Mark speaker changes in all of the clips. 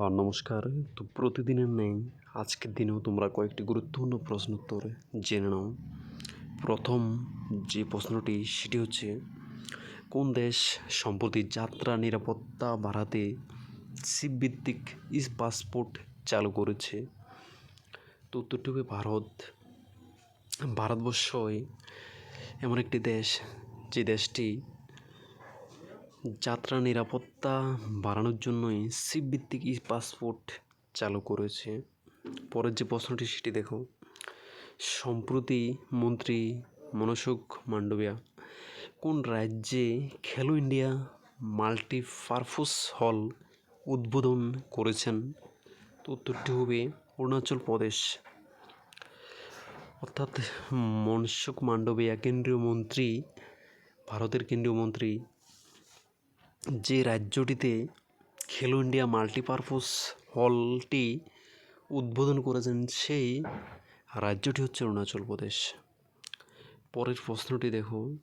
Speaker 1: নমস্কার। তো প্রতিদিনের নেই, আজকের দিনেও তোমরা কয়েকটি গুরুত্বপূর্ণ প্রশ্ন উত্তর জেনে নাও। প্রথম যে প্রশ্নটি, সেটি হচ্ছে, কোন দেশ সম্প্রতি যাত্রা নিরাপত্তা বাড়াতে সিপভিত্তিক ই পাসপোর্ট চালু করেছে? তো উত্তরটি হবে ভারত। ভারতবর্ষই এমন একটি দেশ, যে দেশটি যাত্রা নিরাপত্তা বাড়ানোর জন্যই সিপ ভিত্তিক ই পাসপোর্ট চালু করেছে। পরের যে প্রশ্নটি, সেটি দেখো। সম্প্রতি মন্ত্রী মনসুখ মান্ডবিয়া কোন রাজ্যে খেলো ইন্ডিয়া মাল্টিপারপোজ হল উদ্বোধন করেছেন? তো উত্তরটি হবে অরুণাচল প্রদেশ। অর্থাৎ মনসুখ মান্ডবিয়া কেন্দ্রীয় মন্ত্রী, ভারতের কেন্দ্রীয় মন্ত্রী যে রাজ্যটিতে খেলো ইন্ডিয়া মাল্টিপারপোজ হলটি উদ্বোধন করেছেন, সেই রাজ্যটি হচ্ছে অরুণাচল প্রদেশ। পরের প্রশ্নটি দেখো।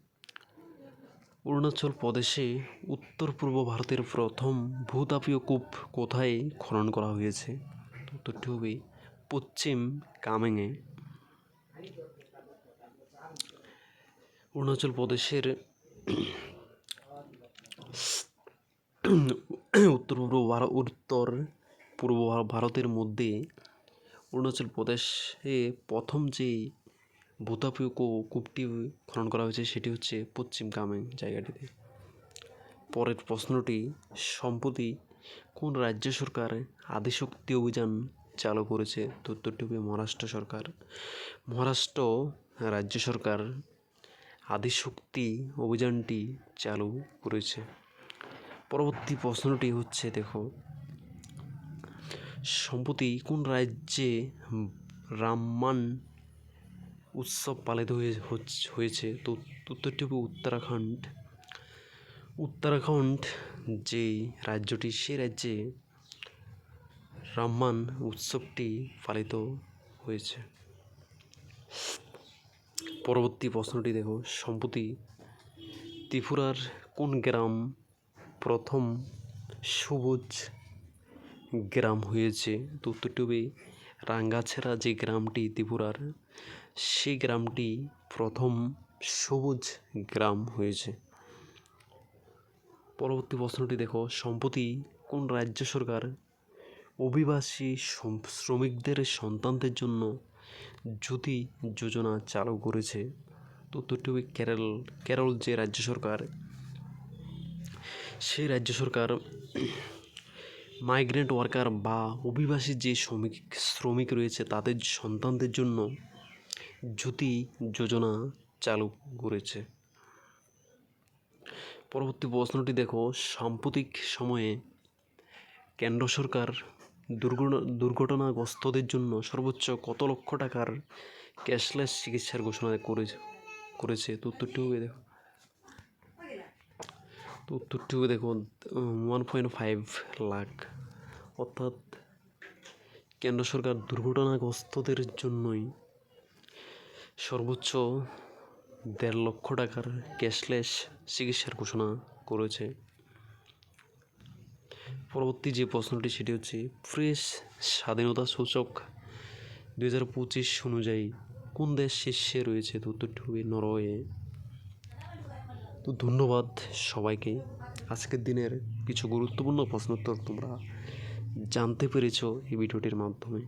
Speaker 1: অরুণাচল প্রদেশে উত্তর পূর্ব ভারতের প্রথম ভূতাপীয় কূপ কোথায় খনন করা হয়েছে? উত্তরটি হবে পশ্চিম কামেঙে অরুণাচল প্রদেশের উত্তর পূর্ব ভারত উত্তর পূর্ব ভারতের মধ্যে অরুণাচল প্রদেশে প্রথম যে ভূতাপীয় কূপটি খনন করা হয়েছে, সেটি হচ্ছে পশ্চিম কামেং জায়গাটিতে। পরের প্রশ্নটি, সম্প্রতি কোন রাজ্য সরকার আদিশক্তি অভিযান চালু করেছে? উত্তরটি হবে মহারাষ্ট্র সরকার। মহারাষ্ট্র রাজ্য সরকার আদিশক্তি অভিযানটি চালু করেছে। পরবর্তী প্রশ্নটি হচ্ছে, দেখো, সম্প্রতি কোন রাজ্যে রামমান উৎসব পালিত হয়ে হয়েছে? তো উত্তরটি হবে উত্তরাখণ্ড। উত্তরাখণ্ড যে রাজ্যটি, সে রাজ্যে রামমান উৎসবটি পালিত হয়েছে। পরবর্তী প্রশ্নটি, দেখো, সম্প্রতি ত্রিপুরার কোন গ্রাম প্রথম সবুজ গ্রাম হয়েছে। হবে রাঙ্গাছেড়া যে গ্রামটি, ত্রিপুরার, সেই গ্রামটি প্রথম সবুজ গ্রাম হয়েছে। পরবর্তী প্রশ্নটি দেখো, সম্প্রতি কোন রাজ্য সরকার অভিবাসী শ্রমিকদের সন্তানদের জন্য জ্যোতি যোজনা চালু করেছে? তো উত্তরটি কেরল কেরল যে রাজ্য সরকার সেই রাজ্য সরকার মাইগ্রেন্ট ওয়ার্কার বা অভিবাসী যে শ্রমিক শ্রমিক রয়েছে, তাদের সন্তানদের জন্য জ্যোতি যোজনা চালু করেছে। পরবর্তী প্রশ্নটি দেখো, সাম্প্রতিক সময়ে কেন্দ্র সরকার দুর্ঘটনা দুর্ঘটনাগ্রস্তদের জন্য সর্বোচ্চ কত লক্ষ টাকার ক্যাশলেস চিকিৎসার ঘোষণা করেছে করেছে? তো উত্তরটি হবে দেখো। তো উত্তরটি হবে দেখো ওয়ান পয়েন্ট ফাইভ লাখ। অর্থাৎ কেন্দ্র সরকার দুর্ঘটনাগ্রস্তদের জন্যই সর্বোচ্চ দেড় লক্ষ টাকার ক্যাশলেস চিকিৎসার ঘোষণা করেছে। পরবর্তী যে প্রশ্নটি, সেটি হচ্ছে প্রেস স্বাধীনতা সূচক দু হাজার পঁচিশ অনুযায়ী কোন দেশ শীর্ষে রয়েছে? তো উত্তরটি হবে নরওয়ে। তো ধন্যবাদ সবাইকে। আজকের দিনের কিছু গুরুত্বপূর্ণ প্রশ্নোত্তর তোমরা জানতে পেরেছ এই ভিডিওটির মাধ্যমে।